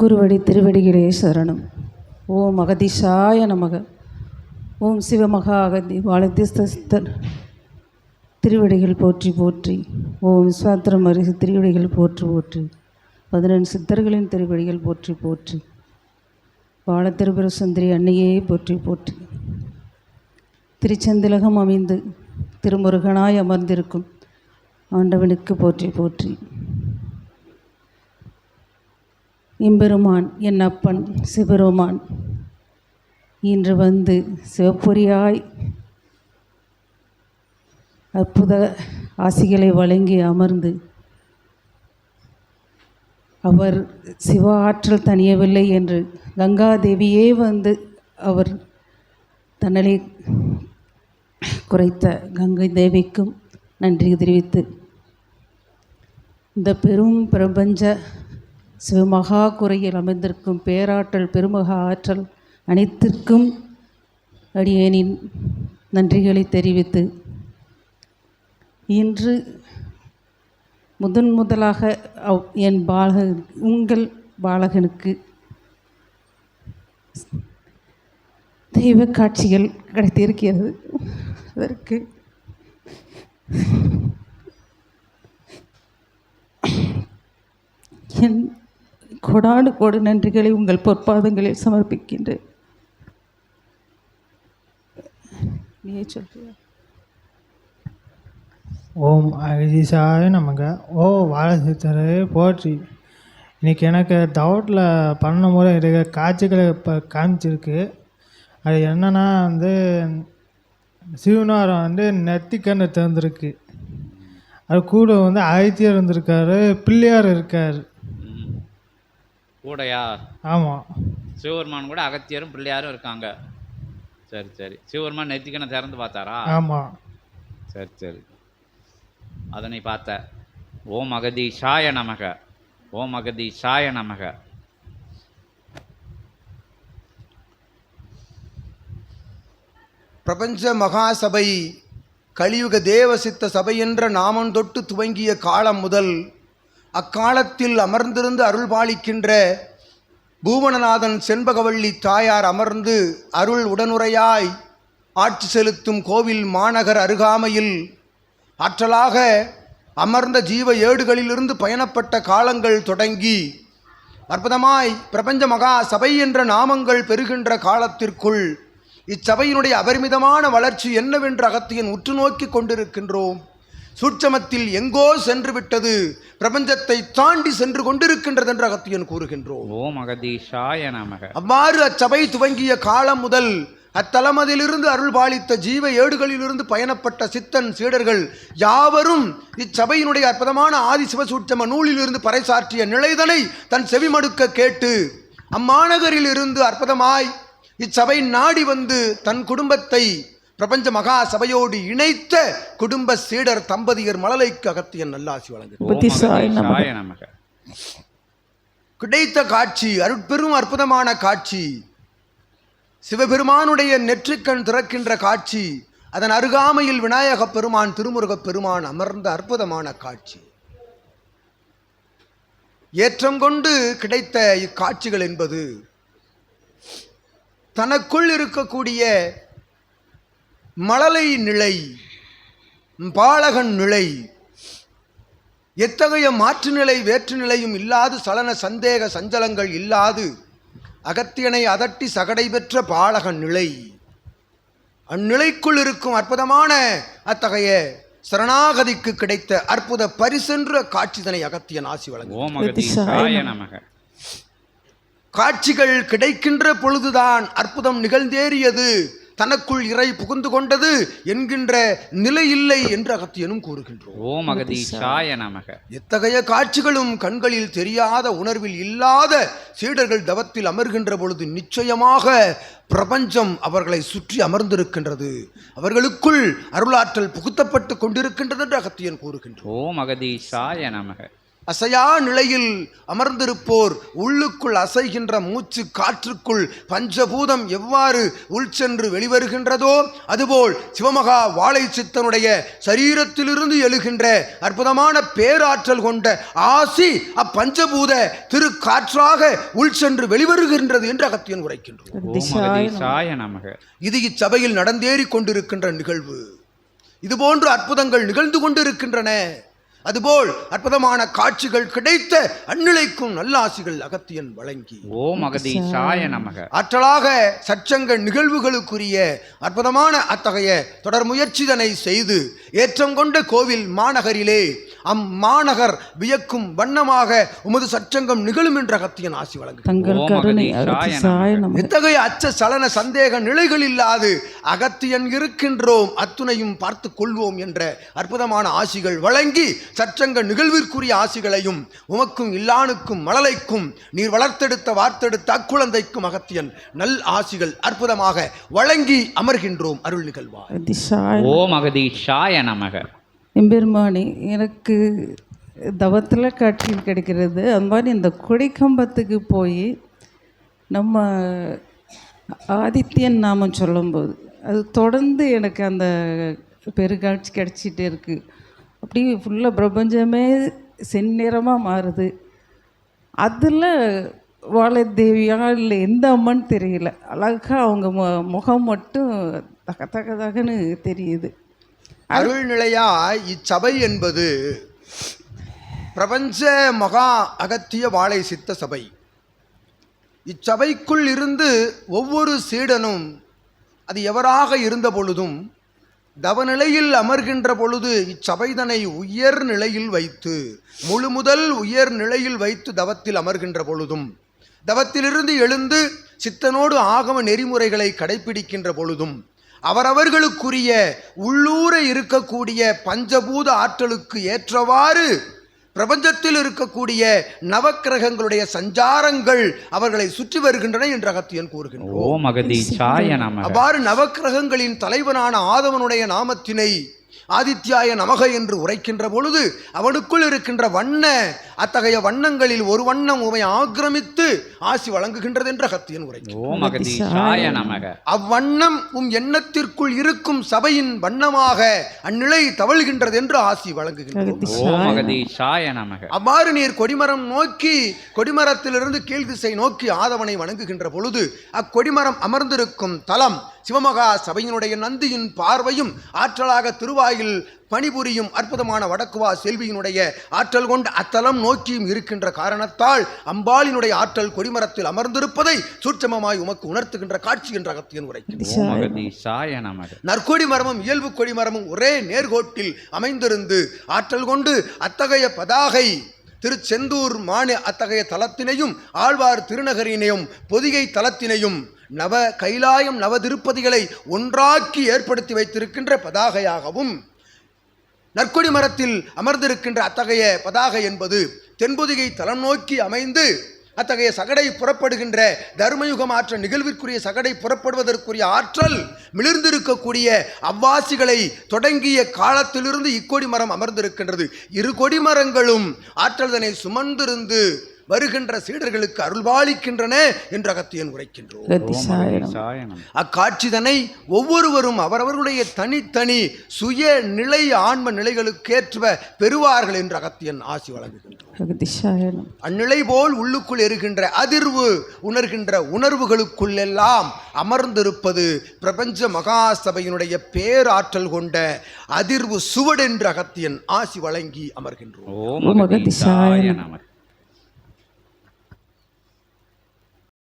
குருவடி திருவடிகளே சரணம். ஓம் அகதிஷாய நமக. ஓம் சிவமகா அகதி வாழத்திஸ்தர் திருவடிகள் போற்றி போற்றி. ஓம் சுவாத்திரம் அரிசி திருவடிகள் போற்றி போற்றி. பதினெண்டு சித்தர்களின் திருவடிகள் போற்றி போற்றி. வாழ அன்னையே போற்றி போற்றி. திருச்செந்திலகம் அமைந்து திருமுருகனாய் அமர்ந்திருக்கும் ஆண்டவனுக்கு போற்றி போற்றி. எம்பெருமான் என் அப்பன் சிவபெருமான். இன்று வந்து சிவப்பொறியாய் அற்புத ஆசிகளை வழங்கி அமர்ந்து அவர் சிவ ஆற்றல் தணியவில்லை என்று கங்காதேவியே வந்து அவர் தன்னலை குறைத்த கங்கை தேவிக்கும் நன்றி தெரிவித்து இந்த பெரும் பிரபஞ்ச சிவமகா குறையில் அமைந்திருக்கும் பேராற்றல் பெருமகா ஆற்றல் அனைத்திற்கும் அடியேனின் நன்றிகளை தெரிவித்து இன்று முதன் முதலாக அவ் என் பாலக உங்கள் பாலகனுக்கு தெய்வ காட்சிகள் கிடைத்திருக்கிறது. அதற்கு என் கொடாடு கோடு நன்றிகளை உங்கள் பொற்பாதங்களில் சமர்ப்பிக்கின்றேன். நீயே சொல்றியா? ஓம் அகதிசாய நமக. ஓ வாழசித்தரே போற்றி. இன்னைக்கு எனக்கு டவுட்டில் பண்ண முறை இருக்கிற காட்சிகளை இப்போ காமிச்சிருக்கு. அது என்னன்னா வந்து சிவனாரம் வந்து நெத்திக்கண்ணு திறந்துருக்கு. அது கூட வந்து ஆதித்யர் இருந்திருக்காரு பிள்ளையார் இருக்கார். கூடயா? ஆமாம் சிவபெருமான் கூட அகத்தியரும் பிள்ளையாரும் இருக்காங்க. சரி சரி. சிவபெருமான் நெத்திக்கனை திறந்து பார்த்தாரா? ஆமாம் சரி சரி. அதனை பார்த்த ஓம் அகதீஷாய நமக ஓம் அகதீஷாய நமக. பிரபஞ்ச மகாசபை கலியுக தேவசித்த சபை என்ற நாமம் தொட்டு துவங்கிய காலம் முதல் அக்காலத்தில் அமர்ந்திருந்து அருள் பாலிக்கின்ற பூவனநாதன் செண்பகவள்ளி தாயார் அமர்ந்து அருள் உடனுரையாய் ஆட்சி செலுத்தும் கோவில் மாநகர் அருகாமையில் ஆற்றலாக அமர்ந்த ஜீவ ஏடுகளிலிருந்து பயணப்பட்ட காலங்கள் தொடங்கி அற்புதமாய் பிரபஞ்ச மகா சபை என்ற நாமங்கள் பெறுகின்ற காலத்திற்குள் இச்சபையினுடைய அபரிமிதமான வளர்ச்சி என்னவென்று அகத்தியன் உற்று நோக்கி கொண்டிருக்கின்றோம். சூட்சமத்தில் எங்கோ சென்று விட்டது பிரபஞ்சத்தை தாண்டி சென்று கொண்டிருக்கின்றது என்று அகத்தியன் கூறுகின்றோம். ஓம் அகதீஷாய நமக. அவ்வாறு அச்சபை துவங்கிய காலம் முதல் அத்தலமதிலிருந்து அருள் பாலித்த ஜீவ ஏடுகளிலிருந்து பயணப்பட்ட சித்தன் சீடர்கள் யாவரும் இச்சபையினுடைய அற்புதமான ஆதி சிவசூட்சம நூலிலிருந்து பறைசாற்றிய நிலைதனை தன் செவிமடுக்க கேட்டு அம்மாநகரில் இருந்து அற்புதமாய் இச்சபை நாடி வந்து தன் குடும்பத்தை பிரபஞ்ச மகா சபையோடு இணைத்த குடும்ப சீடர் தம்பதியர் மழலைக்கு அகத்தியன் நல்லாசி வழங்கு கிடைத்த காட்சி அருட்பெரும் அற்புதமான காட்சி சிவபெருமானுடைய நெற்றிக்கண் திறக்கின்ற காட்சி அதன் அருகாமையில் விநாயகப் பெருமான் திருமுருகப் பெருமான் அமர்ந்த அற்புதமான காட்சி. ஏற்றம் கொண்டு கிடைத்த இக்காட்சிகள் என்பது தனக்குள் இருக்கக்கூடிய மழலை நிலை பாலகன் நிலை எத்தகைய மாற்று நிலை வேற்று நிலையும் இல்லாது சலன சந்தேக சஞ்சலங்கள் இல்லாது அகத்தியனை அதட்டி சகடை பெற்ற பாலகன் நிலை அந்நிலைக்குள் இருக்கும் அற்புதமான அத்தகைய சரணாகதிக்கு கிடைத்த அற்புத பரிசென்ற காட்சிதனை அகத்தியன் ஆசி வழங்கும் காட்சிகள் கிடைக்கின்ற பொழுதுதான் அற்புதம் நிகழ்ந்தேறியது. தனக்குள் இறை புகுந்து கொண்டது என்கின்ற நிலை இல்லை என்று அகத்தியனும் கூறுகின்றோம். ஓம் அகதீஷாய நமக. எத்தகைய காட்சிகளும் கண்களில் தெரியாத உணர்வில் இல்லாத சீடர்கள் தவத்தில் அமர்கின்ற பொழுது நிச்சயமாக பிரபஞ்சம் அவர்களை சுற்றி அமர்ந்திருக்கின்றது. அவர்களுக்குள் அருளாற்றல் புகுத்தப்பட்டு கொண்டிருக்கின்றது என்று அகத்தியன் கூறுகின்றோம் ஓம் அகதீஷாய நமக. அசையா நிலையில் அமர்ந்திருப்போர் உள்ளுக்குள் அசைகின்ற மூச்சு காற்றுக்குள் பஞ்சபூதம் எவ்வாறு உள்சென்று வெளிவருகின்றதோ அதுபோல் சிவமகா வாழை சித்தனுடைய சரீரத்திலிருந்து எழுகின்ற அற்புதமான பேராற்றல் கொண்ட ஆசி அப்பஞ்சபூத திரு காற்றாக உள்சென்று வெளிவருகின்றது என்று அகத்தியன் உரைக்கின்றோம் நமக. இது இச்சபையில் நடந்தேறி கொண்டிருக்கின்ற நிகழ்வு. இதுபோன்று அற்புதங்கள் நிகழ்ந்து கொண்டிருக்கின்றன. அதுபோல் அற்புதமான காட்சிகள் கிடைத்த அந்நிலைக்கும் நல்லாசிகள் அகத்தியன் வழங்கி. ஓம் அகதீஷாய நமக. ஆற்றலாக சச்சங்க நிகழ்வுகளுக்குரிய அற்புதமான அத்தகைய தொடர் முயற்சிதனை செய்து ஏற்றம் கொண்ட கோவில் மாநகரிலே அம்மாநகர் வியக்கும் வண்ணமாக உமது சச்சங்கம் நிகழும் என்ற அகத்தியன் ஆசி வழங்கு தங்கள் ஓம் கருணை அகதீஷாய அகதிஷாய நமக இத்தகைய அச்ச சலன சந்தேக நிலைகள் இல்லாது அகத்தியன் இருக்கின்றோம் அத்துணையும் பார்த்து கொள்வோம் என்ற அற்புதமான ஆசிகள் வழங்கி சச்சங்க நிகழ்விற்குரிய ஆசிகளையும் உமக்கும் இல்லானுக்கும் மழலைக்கும் நீர் வளர்த்தெடுத்த வார்த்தெடுத்த அக்குழந்தைக்கும் அகத்தியன் நல் ஆசிகள் அற்புதமாக வழங்கி அமர்கின்றோம் அருள் நிகழ்வார் ஓம் அகதீஷாய நமக எம்பெருமானி எனக்கு தவத்தில் காட்சியில் கிடைக்கிறது. அந்த மாதிரி இந்த கொடிக்கம்பத்துக்கு போய் நம்ம ஆதித்யன் நாமம் சொல்லும்போது அது தொடர்ந்து எனக்கு அந்த பெருகாட்சி கிடச்சிட்டே இருக்குது அப்படியே ஃபுல்லாக பிரபஞ்சமே செந்நிறமாக மாறுது. அதில் வாழைத்தேவியாக இல்லை எந்த அம்மன் தெரியல. அழகாக அவங்க மு முகம் மட்டும் தக தக தகன்னு தெரியுது. அருள்நிலையா இச்சபை என்பது பிரபஞ்ச மகா அகத்திய வாழை சித்த சபை. இச்சபைக்குள் இருந்து ஒவ்வொரு சீடனும் அது எவராக இருந்த பொழுதும் தவநிலையில் அமர்கின்ற பொழுது இச்சபைதனை உயர் நிலையில் வைத்து முழு முதல் உயர் நிலையில் வைத்து தவத்தில் அமர்கின்ற பொழுதும் தவத்திலிருந்து எழுந்து சித்தனோடு ஆகம நெறிமுறைகளை கடைப்பிடிக்கின்ற பொழுதும் அவரவர்களுக்குரிய உள்ளூர இருக்கக்கூடிய பஞ்சபூத ஆற்றலுக்கு ஏற்றவாறு பிரபஞ்சத்தில் இருக்கக்கூடிய நவக்கிரகங்களுடைய சஞ்சாரங்கள் அவர்களை சுற்றி வருகின்றன என்று அகத்தியன் கூறுகின்றோம் அவ்வாறு நவக்கிரகங்களின் தலைவனான ஆதவனுடைய நாமத்தினை ஆதித்யாய நமக என்று உரைக்கின்ற பொழுது அவனுக்குள் இருக்கின்ற வண்ண அத்தகைய வண்ணங்களில் ஒரு வண்ணம் உமை ஆக்கிரமித்து ஆசி வழங்குகின்றது என்று அகத்தியன் நமக. அவ்வண்ணம் உம் எண்ணத்திற்குள் இருக்கும் சபையின் வண்ணமாக அந்நிலை தவழ்கின்றது என்று ஆசி நமக. அவ்வாறு நீர் கொடிமரம் நோக்கி கொடிமரத்திலிருந்து கீழ் திசை நோக்கி ஆதவனை வணங்குகின்ற பொழுது அக்கொடிமரம் அமர்ந்திருக்கும் தலம் சிவமகா சபையினுடைய நந்தியின் பார்வையும் ஆற்றலாக திருவாயில் பணிபுரியும் அற்புதமான வடக்குவா செல்வியினுடைய ஆற்றல் கொண்ட அத்தலம் நோக்கியும் இருக்கின்ற காரணத்தால் அம்பாளினுடைய ஆற்றல் கொடிமரத்தில் அமர்ந்திருப்பதை சூட்சமமாய் உமக்கு உணர்த்துகின்ற காட்சி என்ற அகத்தியன் நமக. நற்கொடி மரமும் இயல்பு கொடி மரமும் ஒரே நேர்கோட்டில் அமைந்திருந்து ஆற்றல் கொண்டு அத்தகைய பதாகை திருச்செந்தூர் மாநில அத்தகைய தலத்தினையும் ஆழ்வார் திருநகரினையும் பொதிகை தலத்தினையும் நவ கைலாயம் நவ திருப்பதிகளை ஒன்றாக்கி ஏற்படுத்தி வைத்திருக்கின்ற பதாகையாகவும் நற்கொடி மரத்தில் அமர்ந்திருக்கின்ற அத்தகைய பதாகை என்பது தென்பொதிகை தலம் நோக்கி அமைந்து அத்தகைய சகடை புறப்படுகின்ற தர்மயுகம் ஆற்ற நிகழ்விற்குரிய சகடை புறப்படுவதற்குரிய ஆற்றல் மிளிர்ந்திருக்கக்கூடிய அவ்வாசிகளை தொடங்கிய காலத்திலிருந்து இக்கொடி மரம் அமர்ந்திருக்கின்றது. இரு கொடி மரங்களும் ஆற்றல்தனை சுமந்திருந்து வருகின்ற சீடர்களுக்கு அருள்பாலிக்கின்றன என்று அகத்தியன் உரைக்கின்றோம் அக்காட்சிதனை ஒவ்வொருவரும் அவரவர்களுடைய தனித்தனி சுய நிலை ஆன்ம நிலைகளுக்கேற்ற பெறுவார்கள் என்று அகத்தியன் ஆசி வழங்குகின்றோம் அந்நிலை போல் உள்ளுக்குள் இருக்கின்ற அதிர்வு உணர்கின்ற உணர்வுகளுக்குள்ளெல்லாம் அமர்ந்திருப்பது பிரபஞ்ச மகாசபையினுடைய பேராற்றல் கொண்ட அதிர்வு சுவடு என்று அகத்தியன் ஆசி வழங்கி அமர்கின்றோம்.